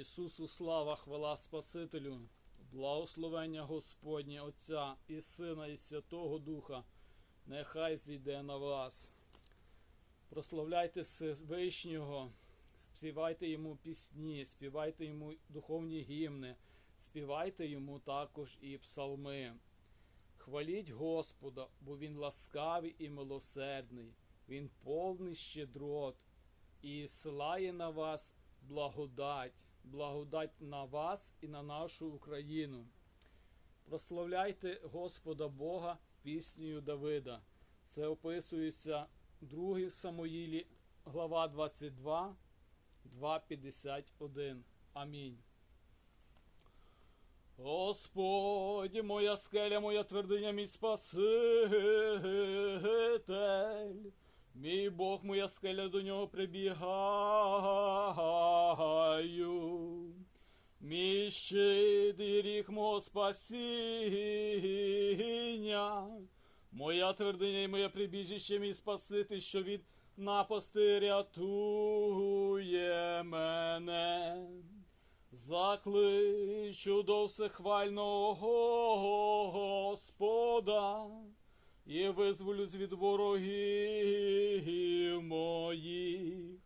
Ісусу слава, хвала Спасителю, благословення Господнє Отця і Сина, і Святого Духа, нехай зійде на вас. Прославляйте Всевишнього, співайте йому пісні, співайте йому духовні гімни, співайте йому також і псалми. Хваліть Господа, бо Він ласкавий і милосердний, Він повний щедрот і силає на вас благодать, благодать на вас і на нашу Україну. Прославляйте Господа Бога піснею Давида. Це описується 2 Самуїлі, глава 22, 2.51. Амінь. Господь, моя скеля, моя твердиня, мій Спаситель, мій Бог, моя скеля, до нього прибігаю. Мій щит і ріг мого спасіння, моя твердиня і моє прибіжище, мій Спаситель, що від напасти рятує мене. Закличу до всехвального Господа і визволюсь від ворогів моїх,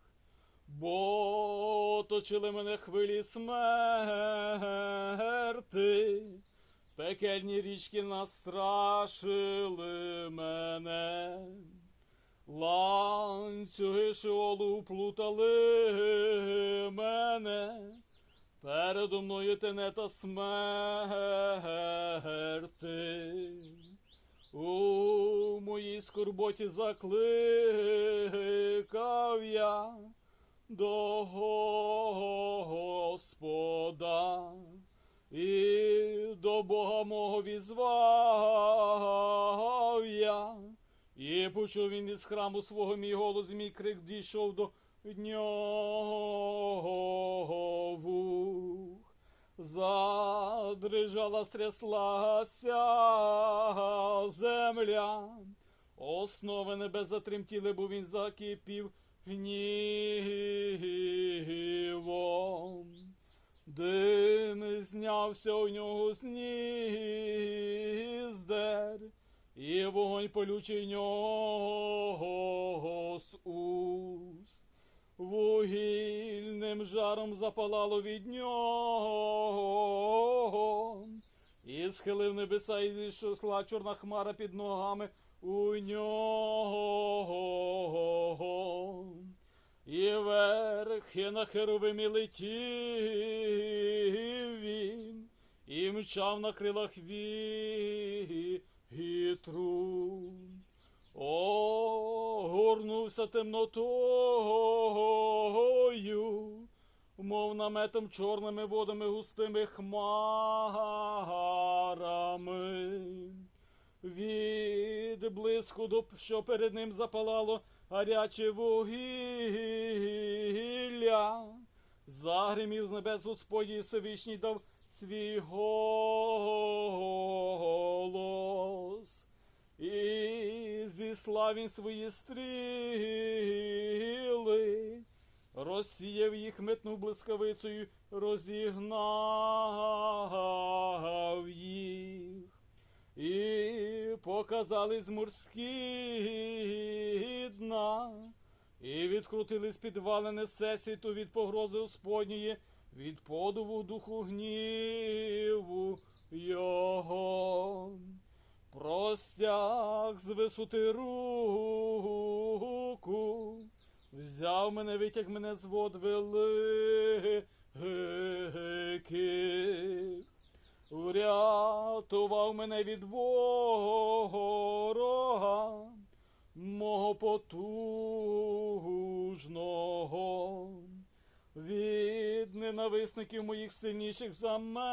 бо оточили мене хвилі смерти, пекельні річки настрашили мене. Ланцюги шиолу плутали мене, передо мною тенета смерти. У моїй скорботі закликав я до Господа і до Бога мого візвав я. І почув він із храму свого мій голос, мій крик дійшов до нього. Задрижала, стряслася земля, основи небес затремтіли, бо він закипів гнівом. Дим знявся у нього з ніздер, і вогонь полючий нього з уст. Вугільним жаром запалало від нього, і схилив небеса, і зійшла чорна хмара під ногами у нього. І верхи на херовимі летів він, і мчав на крилах вітру. Огорнувся темнотою, мов наметом чорними водами густими хмарами. Від блиску до що перед ним запалало гаряче вугілля. Загримів з небес Господі Всевишній дав свій голос. І він свої стріли, розсіяв їх, метнув блискавицею, розігнав їх. І показались морські дна, і відкрутились підвалини всесвіту від погрози Господньої, від подуву духу гніву його. Простяг з висоти руку, взяв мене, витяг мене з вод великих, врятував мене від ворога, мого потужного, від ненависників моїх сильніших за мене.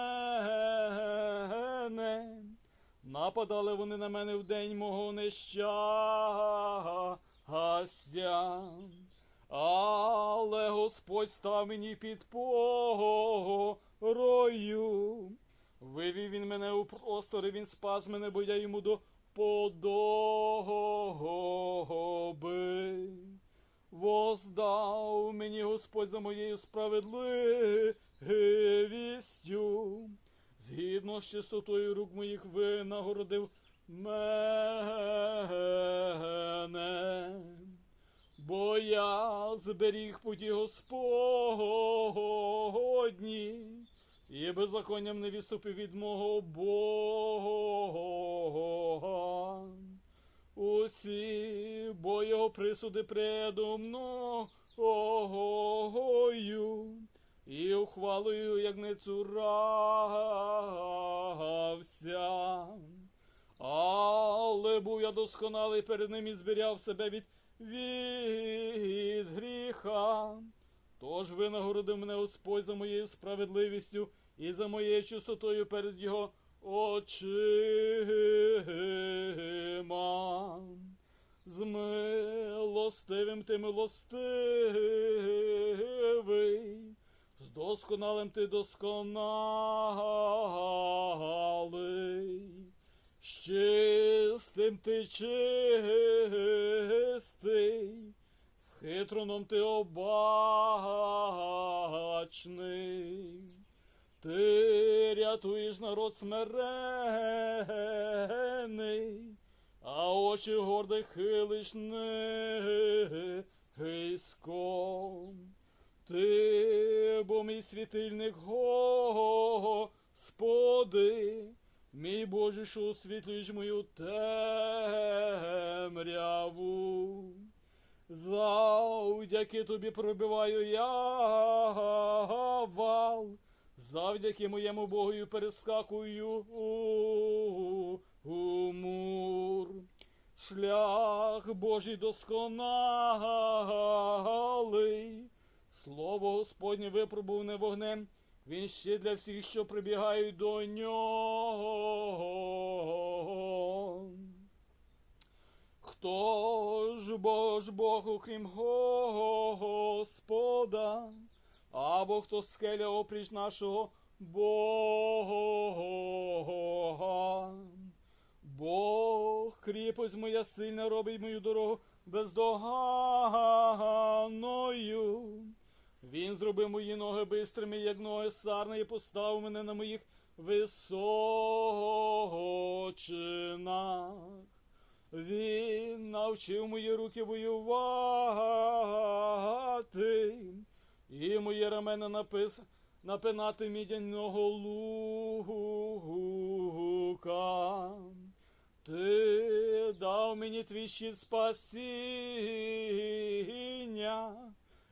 Нападали вони на мене в день мого нещастя, але Господь став мені під порою. Вивів він мене у простори, він спас мене, бо я йому до подоби. воздав мені Господь за моєю справедливістю. Згідно з чистотою рук моїх винагородив мене. Бо я зберіг путі Господні, і беззаконням не відступив від мого Бога. Усі, бо його присуди предо мною, і ухвалою, як не цурався. Але був я досконалий перед ним і зберігав себе від, від гріха. Тож винагородив мене Господь за моєю справедливістю і за моєю чистотою перед його очима. З милостивим ти милостивий, досконалим ти досконалий, з чистим ти чистий, з хитроном ти обачний. Ти рятуєш народ смирений, а очі гордих хилиш низько. Ти, бо мій світильник, Господи, мій Боже, що освітлюєш мою темряву. Завдяки тобі пробиваю я вал, завдяки моєму Богою перескакую у, мур. Шлях Божий досконалий, слово Господнє випробуване вогнем, він ще для всіх, що прибігають до нього. Хто ж бо ж Бог, окрім Господа, або хто скеля опріч нашого Бога? Бог, кріпость моя сильна, робить мою дорогу бездоганною. Він зробив мої ноги бистрими, як ноги сарни, і поставив мене на моїх височинах. Він навчив мої руки воювати, і моє рамена напис... напинати мідяного лука. Ти дав мені твій щит спасіння,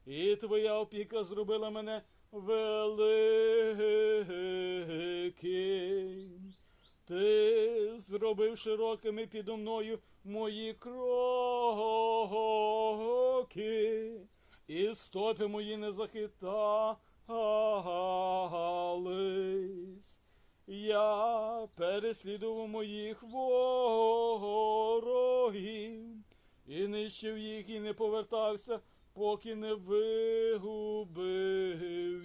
і твоя опіка зробила мене великим. Ти зробив широкими підо мною мої кроки, і стопи мої не захитались. Я переслідував моїх ворогів, і нищив їх, і не повертався, поки не вигубив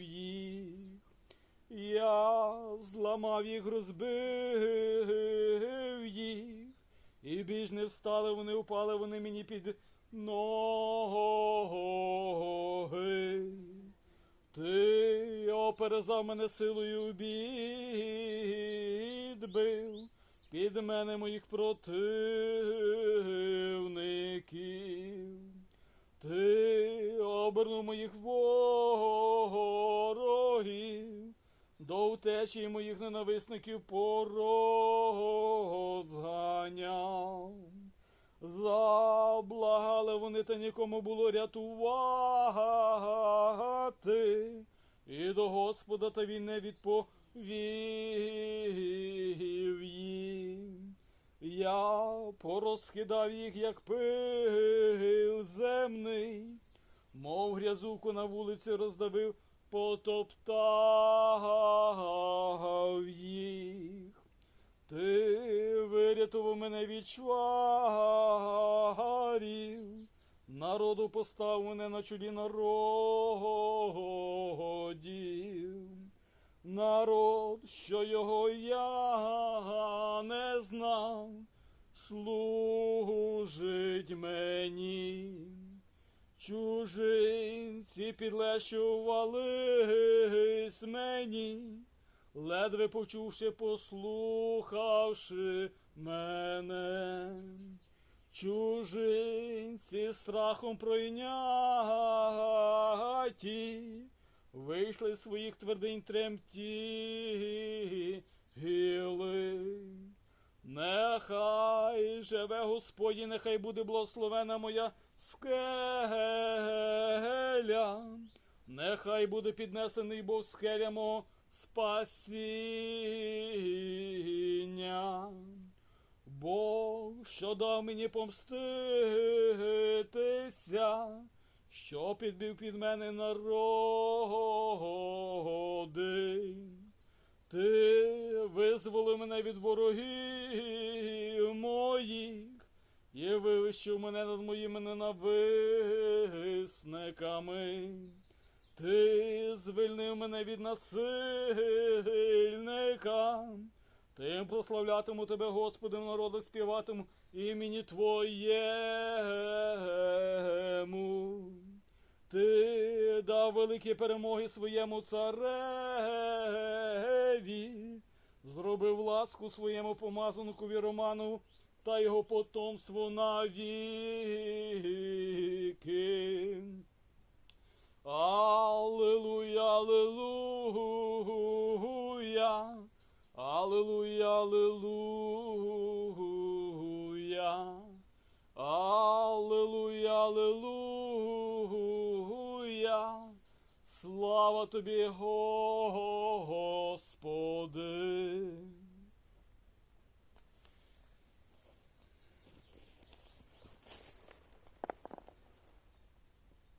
їх. Я зламав їх, розбив їх, і більш не встали, вони упали, вони мені під ноги. Ти оперезав мене силою бив, під мене моїх противників. Ти обернув моїх ворогів, до утечі моїх ненависників порозганяв. Заблагали вони, та нікому було рятувати, і до Господа та він не відповів. Я порозкидав їх, як пил земний, мов грязуку на вулиці роздавив, потоптав їх. Ти вирятував мене від чварів, народу постав мене на чолі народів. Народ, що його я не знав, служить мені. Чужинці підлещувались мені, ледве почувши, послухавши мене. Чужинці страхом пройняті, вийшли з своїх твердинь тремтіли. Нехай живе Господі, нехай буде благословена моя скеля, нехай буде піднесений Бог скеля мого спасіння. Бог, що дав мені помститися, що підбив під мене народи. Ти визволи мене від ворогів моїх і вивищив мене над моїми ненависниками. Ти звільнив мене від насильника. Тим прославлятиму тебе, Господи, в народах співатиму імені Твоєму. Ти дав великі перемоги своєму цареві, зробив ласку своєму помазанку Роману та його потомству навіки. Аллилуйя, аллилуйя, аллилуйя, аллилуйя, аллилуйя, аллилуйя, слава тобі, Господи.